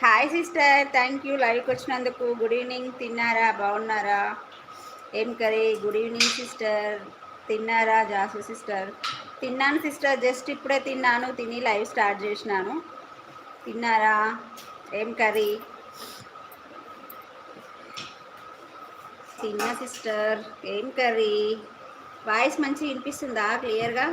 Hi sister thank you లైవ్కి వచ్చినందుకు good evening తిన్నారా? బాగున్నారా? ఏం కర్రీ? గుడ్ ఈవినింగ్ సిస్టర్ తిన్నారా జాసు సిస్టర్ తిన్నాను సిస్టర్ జస్ట్ ఇప్పుడే తిన్నాను. తిని లైవ్ స్టార్ట్ చేసినాను. తిన్నారా? ఏం కర్రీ? తిన్నా సిస్టర్ ఏం కర్రీ? వాయిస్ మంచి వినిపిస్తుందా? క్లియర్గా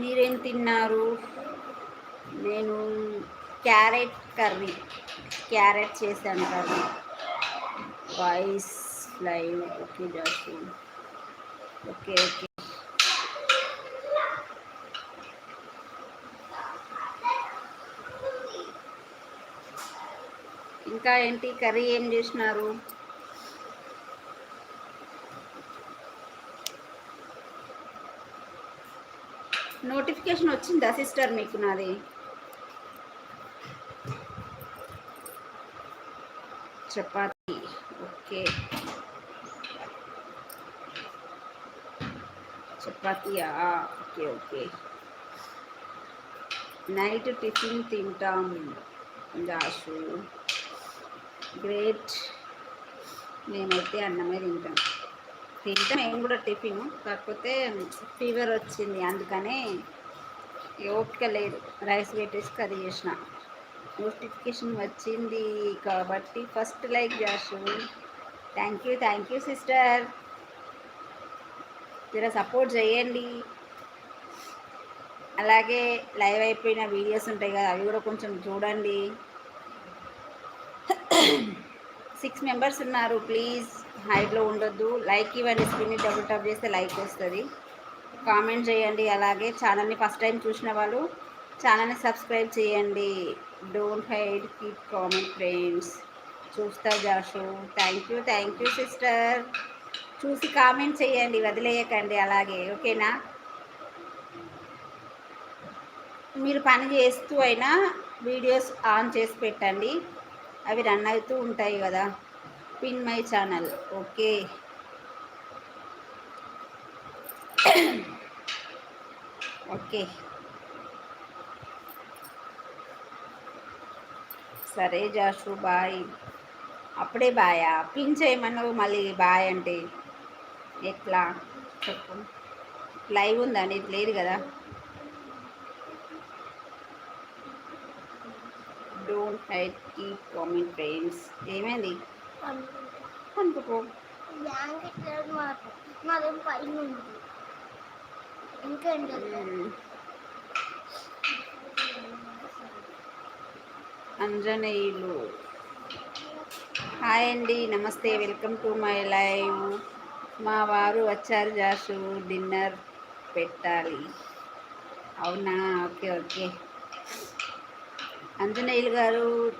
మీరేం తిన్నారు నేను క్యారెట్ కర్రీ. క్యారెట్ చేశాను curry. Voice live okay Jasu okay okay ఇంకా ఏంటి? కర్రీ ఏం చేసినారు? నోటిఫికేషన్ వచ్చిందా సిస్టర్ మీకు నాది? Chapati. Okay. చపాతీయా? Okay okay. Night tiffin తింటాం. దాసు. గ్రేట్. మేమైతే అన్నమే తింటాం. తింటాం మేము కూడా టిఫిన్ కాకపోతే ఫీవర్ వచ్చింది అందుకనే ఓపిక లేదు. రైస్ పెట్టేసి కర్రీ చేసిన. నోటిఫికేషన్ వచ్చింది కాబట్టి ఫస్ట్ లైక్ చేసు thank you thank you sister జర సపోర్ట్ చేయండి. అలాగే లైవ్ అయిపోయిన వీడియోస్ ఉంటాయి కదా అవి కూడా కొంచెం చూడండి. సిక్స్ మెంబర్స్ ఉన్నారు ప్లీజ్ హైట్లో ఉండొద్దు. లైక్ ఇవ్వండి స్క్రీన్ డబుల్ టాప్ చేస్తే లైక్ వస్తుంది. కామెంట్ చేయండి అలాగే ఛానల్ని ఫస్ట్ టైం చూసిన వాళ్ళు ఛానల్ని సబ్స్క్రైబ్ చేయండి. Don't hide keep comment friends. చూస్తా Jashu. Thank you thank you sister. చూసి కామెంట్ చేయండి వదిలేయకండి అలాగే ఓకేనా? మీరు పని చేస్తూ అయినా వీడియోస్ ఆన్ చేసి పెట్టండి. అవి రన్ అవుతూ ఉంటాయి కదా. Pin my channel okay. Okay. సరే జాషు బాయ్. అప్పుడే బాయా? పిన్ చేయమన్నావు మళ్ళీ బాయ్ అంటే? ఎట్లా? చెప్పు. లైవ్ ఉందండి ఇది లేదు కదా? Don't hide keep comment friends ఏమైంది? అనుకో మాదేం పైన ఉంది ఇంకేంటి అంజనేయులు హాయ్ అండి నమస్తే వెల్కమ్ టు మై లైవ్. మా వారు వచ్చారు జాసు డిన్నర్ పెట్టాలి. అవునా? Okay okay. అంజనేయులు గారు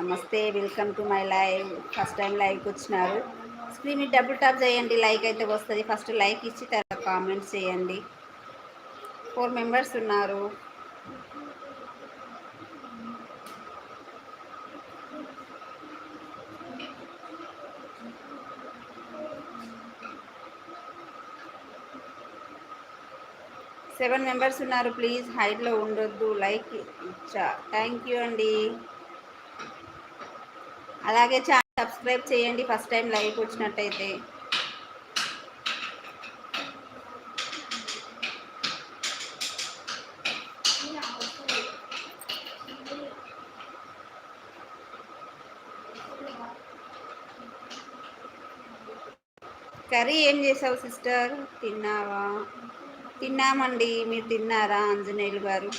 నమస్తే welcome to my live. First time లైవ్కి వచ్చినారు. స్క్రీన్ డబుల్ టాప్ చేయండి లైక్ అయితే వస్తుంది. ఫస్ట్ లైక్ ఇచ్చి తర్వాత కామెంట్స్ చేయండి. ఫోర్ మెంబర్స్ ఉన్నారు. సెవెన్ మెంబర్స్ ఉన్నారు. ప్లీజ్ హైట్లో ఉండొద్దు. లైక్ ఇచ్చా. థ్యాంక్ యూ అండి. అలాగే ఛానల్ సబ్స్క్రైబ్ చేయండి. ఫస్ట్ టైం లైక్ వచ్చినట్టయితే. కర్రీ ఏం చేసావు సిస్టర్? తిన్నావా? తిన్నామండి. మీరు తిన్నారా ఆంజనేయులు గారు?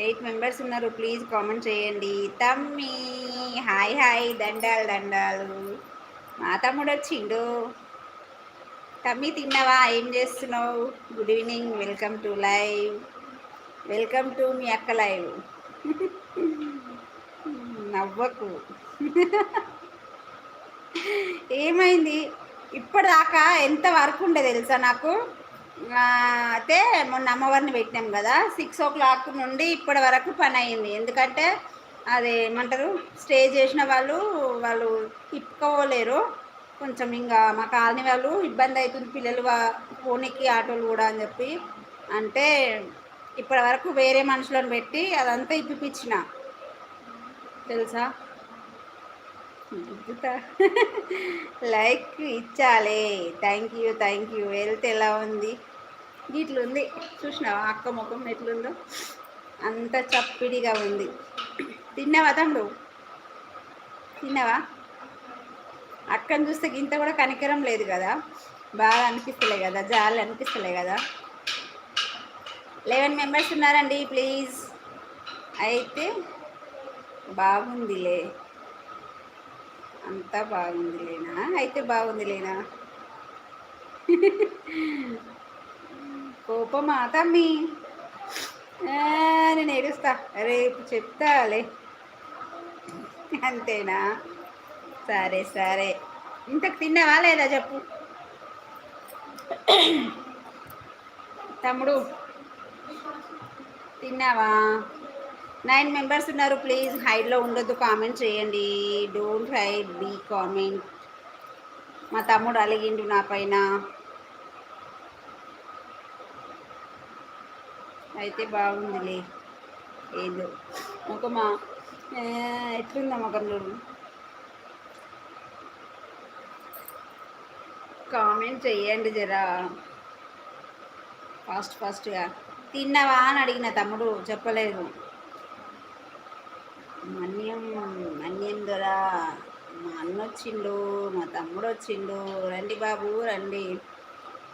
ఎయిట్ మెంబర్స్ ఉన్నారు. ప్లీజ్ కామెంట్ చేయండి. తమ్మి హాయ్ హాయ్ దండాలు దండాలు. మా తమ్ముడు వచ్చిండు. తమ్మి తిన్నావా? ఏం చేస్తున్నావు? Good evening. Welcome to live. Welcome to మీ అక్క లైవ్. నవ్వకు. ఏమైంది? ఇప్పటిదాకా ఎంత వర్క్ ఉండే తెలుసా నాకు? అయితే మొన్న అమ్మవారిని పెట్టినాం కదా సిక్స్ ఓ క్లాక్ నుండి ఇప్పటి వరకు పని అయింది. ఎందుకంటే అది ఏమంటారు స్టే చేసిన వాళ్ళు వాళ్ళు తిప్పుకోలేరు కొంచెం ఇంకా మా కాలనీ వాళ్ళు ఇబ్బంది అవుతుంది పిల్లలు పోనీకి ఆటోలు కూడా అని చెప్పి. అంటే ఇప్పటి వరకు వేరే మనుషులను పెట్టి అదంతా ఇప్పిపించిన తెలుసా? Like ఇచ్చాలే. Thank you thank you. Health ఎలా ఉంది? ఇట్లుంది. చూసినావా అక్క ముఖం ఎట్లుందో? అంత చప్పిడిగా ఉంది. తిన్నావా తమ్ముడు తిన్నావా? అక్కను చూస్తే గింత కూడా కనికరం లేదు కదా. బాగా అనిపిస్తలే కదా. జాలి అనిపిస్తలే కదా. లెవెన్ మెంబర్స్ ఉన్నారండి ప్లీజ్. అయితే బాగుందిలే. అంతా బాగుందిలేనా అయితే బాగుందిలేనా కోపమా తమ్మి? ఆ, నేను ఏడుస్తా. రేపు చెప్తాలే. అంతేనా? సరే సరే. ఇంతకు తిన్నావా లేదా చెప్పు. తమ్ముడు తిన్నావా? నైన్ మెంబర్స్ ఉన్నారు ప్లీజ్ హైడ్లో ఉండొద్దు కామెంట్ చేయండి. డోంట్ హైడ్ బీ కామెంట్ మా తమ్ముడు అలిగిండు నా పైన. అయితే బాగుందిలే. ఏదో. ముఖమా? ఆ, ఎట్లుందా ముఖం చూడు. కామెంట్ చేయండి జరా. ఫాస్ట్ ఫాస్ట్గా తిన్నావా అని అడిగిన తమ్ముడు చెప్పలేదు. మన్యం మన్యం దొర. మా అన్న వచ్చిండు మా తమ్ముడు వచ్చిండు రండి బాబు రండి.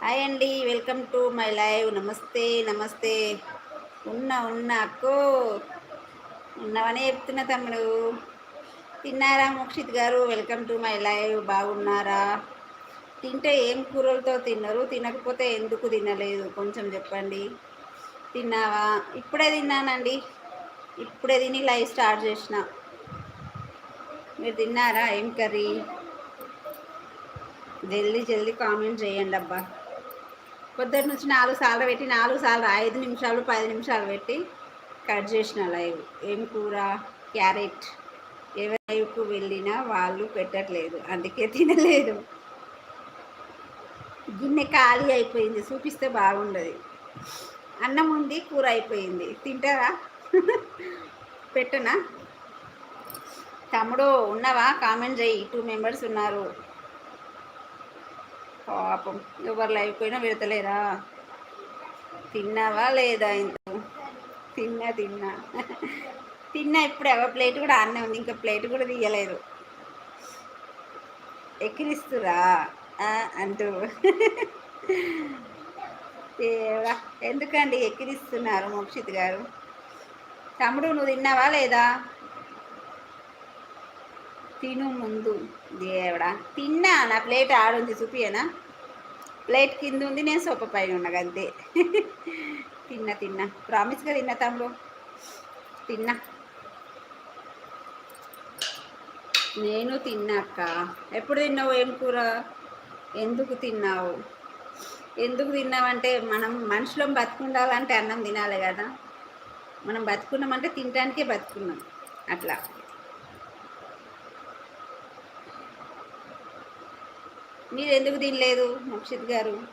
హాయ్ అండి వెల్కమ్ టు మై లైవ్. నమస్తే నమస్తే. ఉన్న ఉన్నా అక్కో. ఉన్నవనే చెప్తున్నా తమ్ముడు. తిన్నారా మోక్షిత్ గారు? Welcome to my live. బాగున్నారా? తింటే ఏం కూరలతో తిన్నారు? తినకపోతే ఎందుకు తినలేదు? కొంచెం చెప్పండి. తిన్నావా? ఇప్పుడే తిన్నానండి. ఇప్పుడే తిని లైవ్ స్టార్ట్ చేసిన. మీరు తిన్నారా? ఏం కర్రీ? జల్దీ జల్దీ కామెంట్ చేయండి అబ్బా. పొద్దున్న నుంచి నాలుగు సార్లు పెట్టి నాలుగు సార్లు ఐదు నిమిషాలు పది నిమిషాలు పెట్టి కట్ చేసిన లైవ్. ఏం కూర? క్యారెట్. ఎవరైపు వెళ్ళినా వాళ్ళు పెట్టట్లేదు. అందుకే తినలేదు. గిన్నె ఖాళీ అయిపోయింది. చూపిస్తే బాగుండదు. అన్నం ఉంది కూర అయిపోయింది. తింటారా? పెట్టనా? తమ్ముడు ఉన్నావా? కామెంట్ చేయి టూ మెంబర్స్ ఉన్నారు. పాపం ఎవరు లైవ్ పోయినా పెడతలేరా? తిన్నావా లేదా ఇంత తిన్నా తిన్నా. తిన్నా ఇప్పుడు. ఎవరి ప్లేట్ కూడా అన్నే ఉంది. ఇంకా ప్లేట్ కూడా తీయలేదు. ఎక్కిరిస్తురా? అంటూ. ఎందుకండి ఎక్కిరిస్తున్నారు మోక్షిత్ గారు? తమ్ముడు నువ్వు తిన్నావా లేదా? తిను ముందు. దేవుడా తిన్నా. నా ప్లేట్ ఆడుంది చూపియనా ప్లేట్ కింద ఉంది నేను సోప పైన ఉన్నా అంతే తిన్నా. తిన్నా ప్రామిస్గా తిన్నా తమ్ముడు. తిన్నా. నేను తిన్నాక ఎప్పుడు తిన్నావు ఏం కూర? ఎందుకు తిన్నావు? ఎందుకు తిన్నావంటే మనం మనుషులం బతుకుండాలంటే అన్నం తినాలి కదా. మనం బతుకున్నామంటే తినడానికే బతుకున్నాం. అట్లా. మీరు ఎందుకు తినలేదు ముక్షిత్ గారు?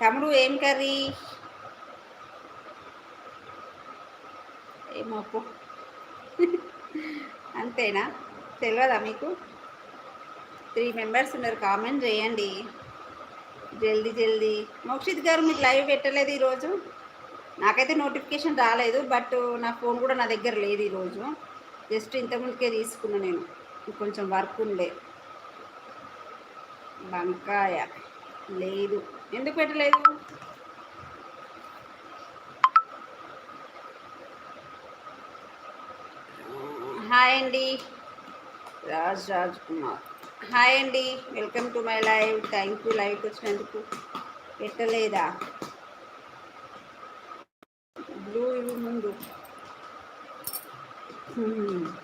తమ్ముడు ఏం కర్రీ? ఏమప్పు అంతేనా? తెలియదా మీకు? త్రీ మెంబర్స్ ఉన్నారు కామెంట్ చేయండి. జల్దీ జల్దీ. మోక్షిత్ గారు మీకు లైవ్ పెట్టలేదు ఈరోజు? నాకైతే నోటిఫికేషన్ రాలేదు బట్ నా ఫోన్ కూడా నా దగ్గర లేదు ఈరోజు. జస్ట్ ఇంతకుముందుకే తీసుకున్నా నేను. కొంచెం వర్క్ ఉండే. వంకాయ. లేదు. ఎందుకు పెట్టలేదు? హాయ్ అండి. రాజ్ రాజ్ కుమార్. హాయ్ అండి. Welcome to my live. Thank you లైవ్కి వచ్చినందుకు. పెట్టలేదా? 嗯。